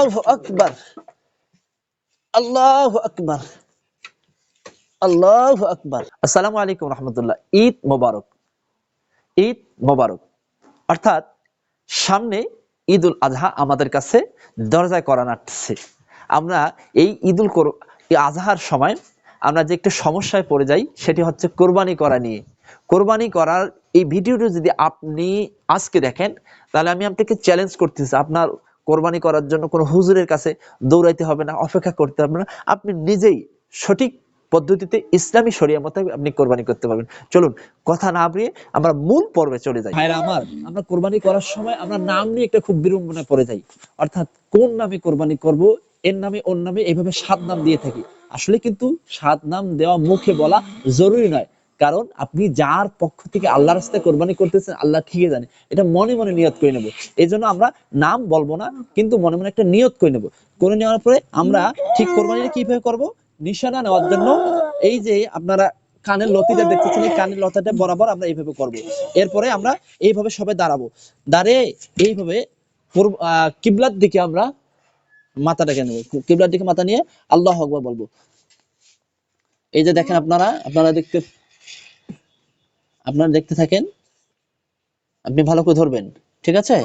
আল্লাহ আকবার। আল্লাহ আকবার। আল্লাহ আকবার। আসসালামু আলাইকুম রহমতুল্লাহ। ঈদ মোবারক। ঈদ মোবারক। অর্থাৎ সামনে ঈদ উল আজহা আমাদের কাছে দরজায় করা নাটছে আমরা এই ঈদ উল আজহার সময় আমরা যে একটু সমস্যায় পড়ে যাই, সেটি হচ্ছে কোরবানি করা নিয়ে। কোরবানি করার এই ভিডিওটি যদি আপনি আজকে দেখেন, তাহলে আমি আপনাকে চ্যালেঞ্জ করতেছি। আপনার কোরবানি করার জন্য কোনো হুজুরের কাছে দৌড়াইতে হবে না, অপেক্ষা করতে হবে না। আপনি নিজেই সঠিক পদ্ধতিতে ইসলামী শরিয়া মতে আপনি কোরবানি করতে পারবেন। চলুন, কথা না বাড়িয়ে আমরা মূল পর্বে চলে যাই। ভাইরা আমার, আমরা কোরবানি করার সময় আমরা নাম নিয়ে একটা খুব বিড়ম্বনায় পড়ে যাই। অর্থাৎ কোন নামে কোরবানি করব, এর নামে, ওর নামে এইভাবে সাত নাম দিয়ে থাকি। আসলে কিন্তু সাত নাম দেওয়া মুখে বলা জরুরি নয়। কারণ আপনি যার পক্ষ থেকে আল্লাহর রাস্তায় কোরবানি করতেছেন, আল্লাহ ঠিকই জানে। এটা মনে মনে নিয়ত করে নেব। এই জন্য আমরা নাম বলব না, কিন্তু মনে মনে একটা নিয়ত করে নেব। করে নেওয়ার পরে আমরা ঠিক কোরবানিটা কীভাবে করব? নিশানা নেওয়ার জন্য এই যে আপনারা কানের লতিটা দেখতেছেন, এই কানের লতাটা বরাবর আমরা এইভাবে করব। এরপরে আমরা এইভাবে সবাই দাঁড়াবো। দাঁড়িয়ে এইভাবে কিবলার দিকে আমরা মাথাটাকে নেব। কিবলার দিকে মাথা নিয়ে আল্লাহ আকবার বলব। এই যে দেখেন আপনারা আপনারা দেখতে আপনারা দেখতে থাকেন আপনি ভালো করে ধরবেন ঠিক আছে?